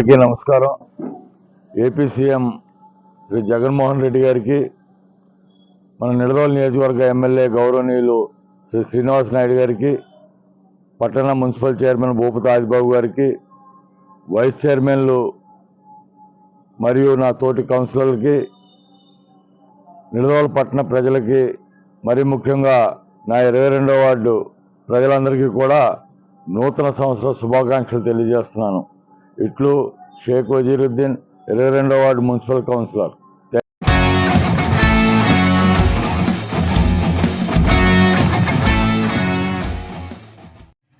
అందరికీ నమస్కారం. AP CM Shri Jaganmohan Reddy గారికి మన నిడదోలు నియోజకవర్గ ఎమ్మెల్యే గౌరవనీయులు శ్రీ శ్రీనివాస్ నాయుడు గారికి పట్టణ మున్సిపల్ చైర్మన్ భూపతి ఆదిబాబు గారికి వైస్ చైర్మన్లు మరియు నా తోటి కౌన్సిలర్లకి నిడదోలు పట్టణ ప్రజలకి మరి ముఖ్యంగా నా ఇరవై రెండో వార్డు ప్రజలందరికీ కూడా నూతన సంవత్సర శుభాకాంక్షలు తెలియజేస్తున్నాను. ఇట్లు షేక్ వజీరుద్దీన్ ఇరవై రెండో వార్డు మున్సిపల్ కౌన్సిలర్.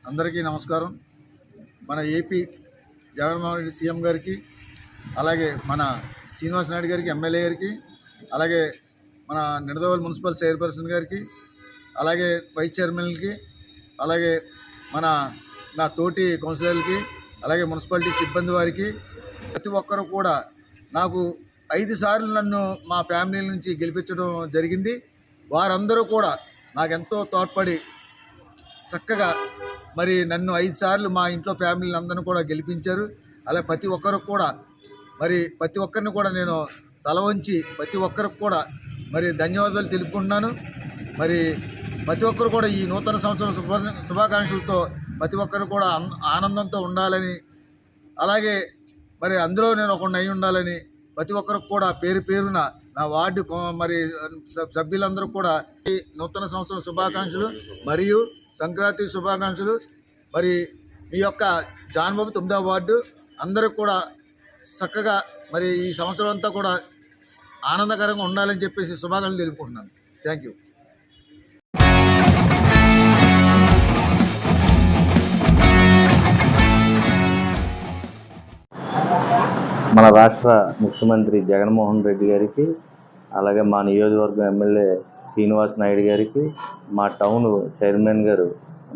అందరికీ నమస్కారం. మన ఏపీ జగన్మోహన్ రెడ్డి సీఎం గారికి అలాగే మన శ్రీనివాస నాయుడు గారికి ఎమ్మెల్యే గారికి అలాగే మన నిడదవోలు మున్సిపల్ చైర్పర్సన్ గారికి అలాగే వైస్ చైర్మన్కి అలాగే మన నా తోటి కౌన్సిలర్కి అలాగే మున్సిపాలిటీ సిబ్బంది వారికి ప్రతి ఒక్కరు కూడా నాకు ఐదు సార్లు నన్ను మా ఫ్యామిలీ నుంచి గెలిపించడం జరిగింది. వారందరూ కూడా నాకెంతో తోడ్పడి చక్కగా మరి నన్ను ఐదు సార్లు మా ఇంట్లో ఫ్యామిలీని అందరిని కూడా గెలిపించారు. అలా ప్రతి ఒక్కరు కూడా మరి ప్రతి ఒక్కరిని కూడా నేను తల వంచి ప్రతి ఒక్కరికి కూడా మరి ధన్యవాదాలు తెలుపుకుంటున్నాను. మరి ప్రతి ఒక్కరు కూడా ఈ నూతన సంవత్సరం శుభ శుభాకాంక్షలతో ప్రతి ఒక్కరు కూడా ఆన్- ఆనందంతో ఉండాలని అలాగే మరి అందులో నేను ఒక అయి ఉండాలని ప్రతి ఒక్కరికి కూడా పేరు పేరున నా వార్డు మరి సబ్- సభ్యులందరూ కూడా ఈ నూతన సంవత్సరం శుభాకాంక్షలు మరియు సంక్రాంతి శుభాకాంక్షలు. మరి మీ యొక్క జాన్బాబు తొమ్మిదవ వార్డు అందరూ కూడా చక్కగా మరి ఈ సంవత్సరం అంతా కూడా ఆనందకరంగా ఉండాలని చెప్పేసి శుభాకాంక్షలు తెలుపుకుంటున్నాను. Thank you. మన రాష్ట్ర ముఖ్యమంత్రి జగన్మోహన్ రెడ్డి గారికి అలాగే మా నియోజకవర్గం ఎమ్మెల్యే శ్రీనివాస్ నాయుడు గారికి మా టౌన్ చైర్మన్ గారు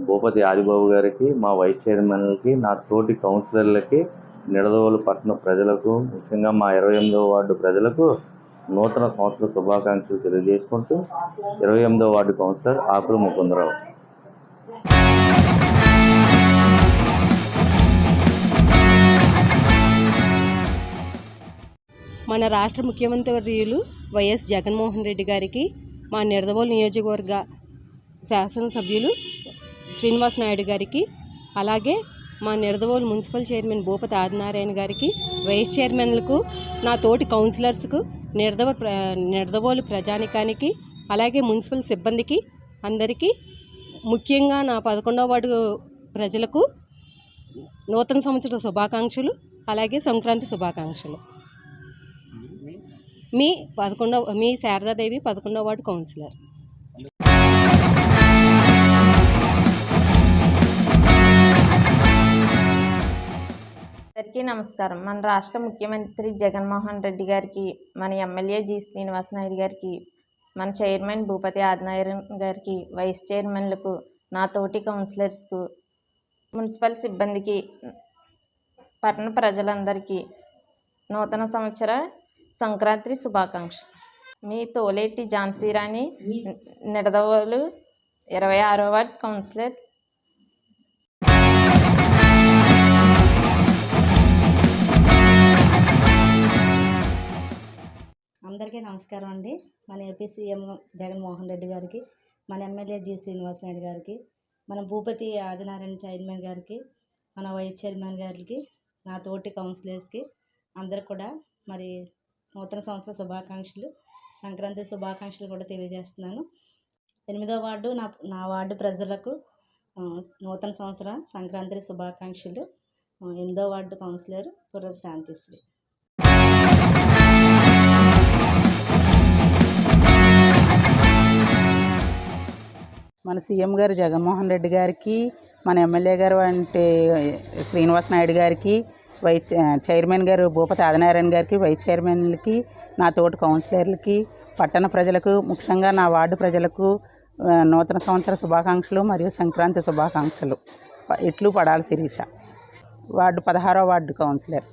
భూపతి ఆదిబాబు గారికి మా వైస్ చైర్మన్లకి నా తోటి కౌన్సిలర్లకి నిడదవోలు పట్టణ ప్రజలకు ముఖ్యంగా మా ఇరవై ఎనిమిదవ వార్డు ప్రజలకు నూతన సంవత్సర శుభాకాంక్షలు తెలియజేసుకుంటూ ఇరవై ఎనిమిదవ వార్డు కౌన్సిలర్ ఆకులు ముకుందరావు. మన రాష్ట్ర ముఖ్యమంత్రివర్యులు వైఎస్ జగన్మోహన్ రెడ్డి గారికి మా నిడదవోలు నియోజకవర్గ శాసనసభ్యులు శ్రీనివాస్ నాయుడు గారికి అలాగే మా నిడదవోలు మున్సిపల్ చైర్మన్ భూపతి ఆదినారాయణ గారికి వైస్ చైర్మన్లకు నా తోటి కౌన్సిలర్స్కు నిడదవ ప్ర నిడదవోలు ప్రజానికానికి అలాగే మున్సిపల్ సిబ్బందికి అందరికీ ముఖ్యంగా నా పదకొండవ వార్డు ప్రజలకు నూతన సంవత్సర శుభాకాంక్షలు అలాగే సంక్రాంతి శుభాకాంక్షలు. మీ పదకొండవ మీ శారదాదేవి పదకొండవ వార్డు కౌన్సిలర్. అందరికీ నమస్కారం. మన రాష్ట్ర ముఖ్యమంత్రి జగన్మోహన్ రెడ్డి గారికి మన ఎమ్మెల్యే జి. శ్రీనివాస నాయుడు గారికి మన చైర్మన్ భూపతి ఆదినారాయణ గారికి వైస్ చైర్మన్లకు నా తోటి కౌన్సిలర్స్కు మున్సిపల్ సిబ్బందికి పట్టణ ప్రజలందరికీ నూతన సంవత్సర సంక్రాంతి శుభాకాంక్ష మీ తోలేటి ఝాన్సీ రాణి నిడదవోలు ఇరవై ఆరో వార్డ్ కౌన్సిలర్. అందరికీ నమస్కారం అండి. మన ఏపీ సీఎం జగన్మోహన్ రెడ్డి గారికి మన ఎమ్మెల్యే జి. శ్రీనివాస్ నాయుడు గారికి మన భూపతి ఆదినారాయణ చైర్మన్ గారికి మన వైస్ చైర్మన్ గారికి నా తోటి కౌన్సిలర్స్కి అందరికి కూడా మరి నూతన సంవత్సర శుభాకాంక్షలు సంక్రాంతి శుభాకాంక్షలు కూడా తెలియజేస్తున్నాను. ఎనిమిదో వార్డు నా నా వార్డు ప్రజలకు నూతన సంవత్సర సంక్రాంతి శుభాకాంక్షలు. ఎనిమిదో వార్డు కౌన్సిలర్ పూర్వ శాంతిశ్రీ. మన సీఎం గారు జగన్మోహన్ రెడ్డి గారికి మన ఎమ్మెల్యే గారు అంటే శ్రీనివాస్ నాయుడు గారికి వైస్ చైర్మన్ గారు భూపతి ఆదినారాయణ గారికి వైస్ చైర్మన్లకి నా తోటి కౌన్సిలర్లకి పట్టణ ప్రజలకు ముఖ్యంగా నా వార్డు ప్రజలకు నూతన సంవత్సర శుభాకాంక్షలు మరియు సంక్రాంతి శుభాకాంక్షలు. ఇట్లు పడాలి శిరీష వార్డు పదహారో వార్డు కౌన్సిలర్.